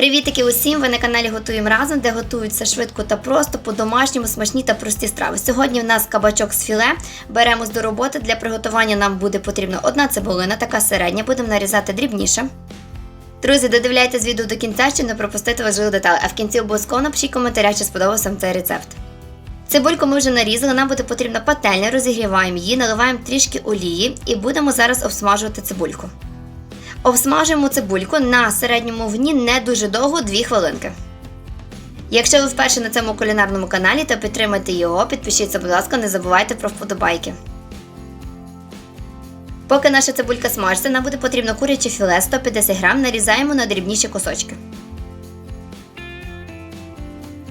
Привітики усім! Ви на каналі Готуємо разом, де готуються швидко та просто, по-домашньому, смачні та прості страви. Сьогодні в нас кабачок з філе. Беремось до роботи. Для приготування нам буде потрібна одна цибулина, така середня, будемо нарізати дрібніше. Друзі, додивляйтесь відео до кінця, щоб не пропустити важливі деталі, а в кінці обов'язково напишіть коментаря, чи сподобався вам цей рецепт. Цибульку ми вже нарізали, нам буде потрібна пательня, розігріваємо її, наливаємо трішки олії і будемо зараз обсмажувати цибульку. Обсмажуємо цибульку на середньому вогні не дуже довго 2 хвилинки. Якщо ви вперше на цьому кулінарному каналі, то підтримайте його, підпишіться, будь ласка, не забувайте про вподобайки. Поки наша цибулька смажиться, нам буде потрібно куряче філе 150 грам, нарізаємо на дрібніші кусочки.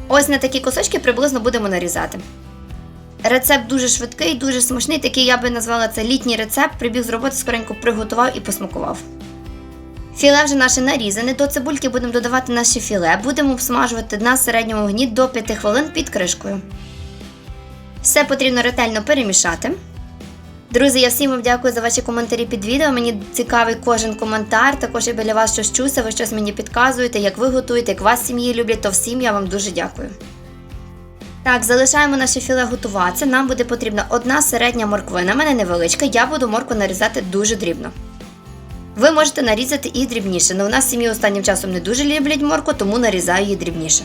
Ось на такі кусочки приблизно будемо нарізати. Рецепт дуже швидкий, дуже смачний, такий я би назвала це літній рецепт. Прибіг з роботи, скоренько приготував і посмакував. Філе вже наше нарізане. До цибульки будемо додавати наше філе. Будемо обсмажувати на середньому вогні до 5 хвилин під кришкою. Все потрібно ретельно перемішати. Друзі, я всім вам дякую за ваші коментарі під відео. Мені цікавий кожен коментар. Також я біля вас щось чуся, ви щось мені підказуєте, як ви готуєте, як вас сім'ї люблять, то всім я вам дуже дякую. Так, залишаємо наше філе готуватися. Нам буде потрібна одна середня морквина. Мене невеличка, я буду моркву нарізати дуже дрібно. Ви можете нарізати і дрібніше, але у нас в сім'ї останнім часом не дуже люблять моркву, тому нарізаю її дрібніше.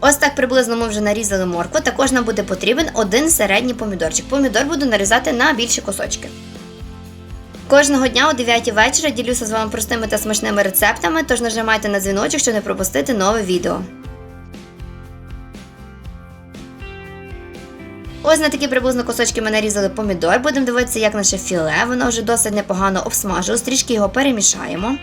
Ось так приблизно ми вже нарізали моркву. Також нам буде потрібен один середній помідорчик. Помідор буду нарізати на більші кусочки. Кожного дня о 9 вечора ділюся з вами простими та смачними рецептами, тож нажимайте на дзвіночок, щоб не пропустити нове відео. Ось на такі приблизно кусочки ми нарізали помідор. Будемо дивитися, як наше філе. Воно вже досить непогано обсмажилось, трішки його перемішаємо.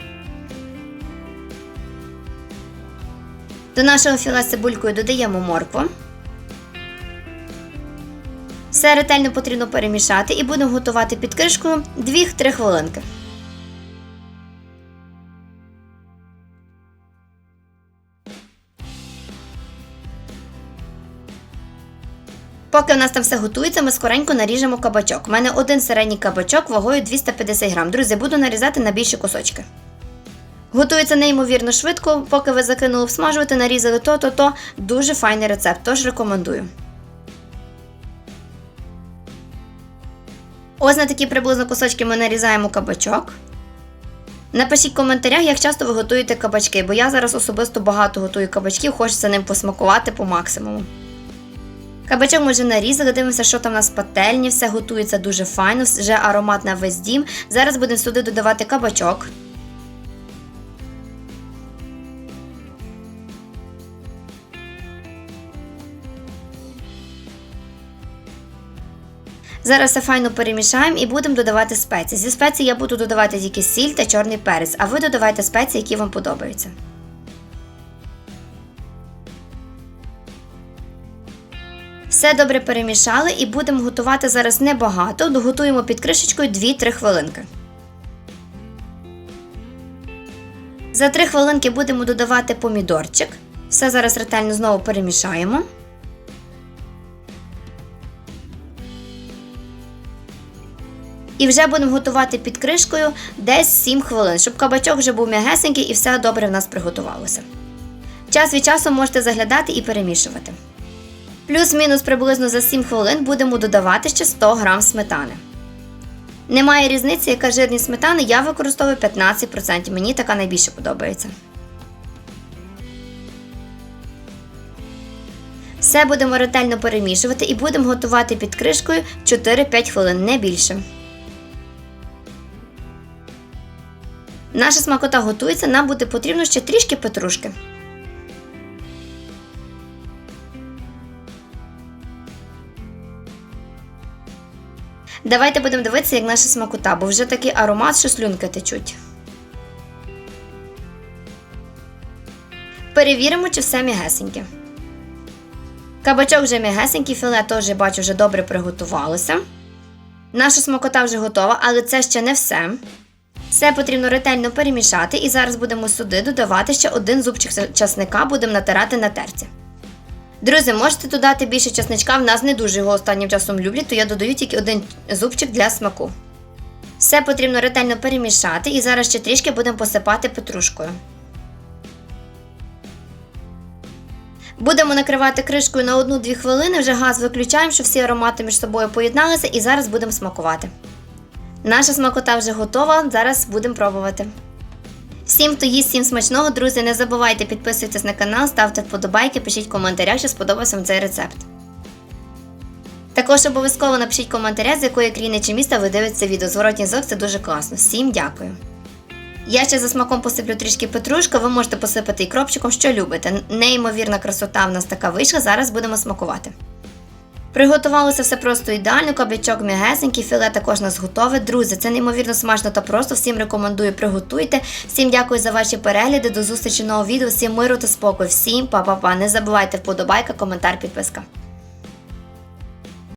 До нашого філе цибулькою додаємо моркву. Все ретельно потрібно перемішати і будемо готувати під кришкою 2-3 хвилинки. Поки у нас там все готується, ми скоренько наріжемо кабачок. У мене один середній кабачок вагою 250 грам. Друзі, буду нарізати на більші кусочки. Готується неймовірно швидко, поки ви закинули всмажувати, нарізали то-то-то. Дуже файний рецепт, тож рекомендую. Ось на такі приблизно кусочки ми нарізаємо кабачок. Напишіть в коментарях, як часто ви готуєте кабачки, бо я зараз особисто багато готую кабачків, хочеться ним посмакувати по максимуму. Кабачок ми вже нарізали, дивимося, що там у нас в пательні, все готується дуже файно, вже аромат на весь дім. Зараз будемо сюди додавати кабачок. Зараз все файно перемішаємо і будемо додавати спеції. Зі спецій я буду додавати тільки сіль та чорний перець, а ви додавайте спеції, які вам подобаються. Все добре перемішали і будемо готувати зараз небагато, доготуємо під кришечкою 2-3 хвилинки. За 3 хвилинки будемо додавати помідорчик. Все зараз ретельно знову перемішаємо. І вже будемо готувати під кришкою десь 7 хвилин, щоб кабачок вже був м'ягесенький і все добре в нас приготувалося. Час від часу можете заглядати і перемішувати. Плюс-мінус приблизно за 7 хвилин будемо додавати ще 100 г сметани. Немає різниці, яка жирність сметани, я використовую 15%, мені така найбільше подобається. Все будемо ретельно перемішувати і будемо готувати під кришкою 4-5 хвилин, не більше. Наша смакота готується, нам буде потрібно ще трішки петрушки. Давайте будемо дивитися, як наша смакота, бо вже такий аромат, що слюнки течуть. Перевіримо, чи все м'ягесеньке. Кабачок вже м'ягесенький, філе теж бачу, вже добре приготувалося. Наша смакота вже готова, але це ще не все. Все потрібно ретельно перемішати, і зараз будемо сюди додавати ще один зубчик часника, будемо натирати на терці. Друзі, можете додати більше чесничка, в нас не дуже його останнім часом люблять, то я додаю тільки один зубчик для смаку. Все потрібно ретельно перемішати і зараз ще трішки будемо посипати петрушкою. Будемо накривати кришкою на 1-2 хвилини, вже газ виключаємо, щоб всі аромати між собою поєдналися, і зараз будемо смакувати. Наша смакота вже готова, зараз будемо пробувати. Всім, хто їсть, всім смачного, друзі, не забувайте підписуйтесь на канал, ставте вподобайки, пишіть в коментарях, що сподобався вам цей рецепт. Також обов'язково напишіть коментаря, з якої країни чи міста ви дивитеся відео. Зворотній звук це дуже класно. Всім дякую. Я ще за смаком посиплю трішки петрушка, ви можете посипати і кропчиком, що любите. Неймовірна красота в нас така вийшла, зараз будемо смакувати. Приготувалося все просто ідеально, кабачок м'ягесенький, філе також нас готове. Друзі, це неймовірно смачно та просто. Всім рекомендую, приготуйте. Всім дякую за ваші перегляди. До зустрічі нового відео. Всім миру та спокою. Всім па-па-па. Не забувайте вподобайка, коментар, підписка.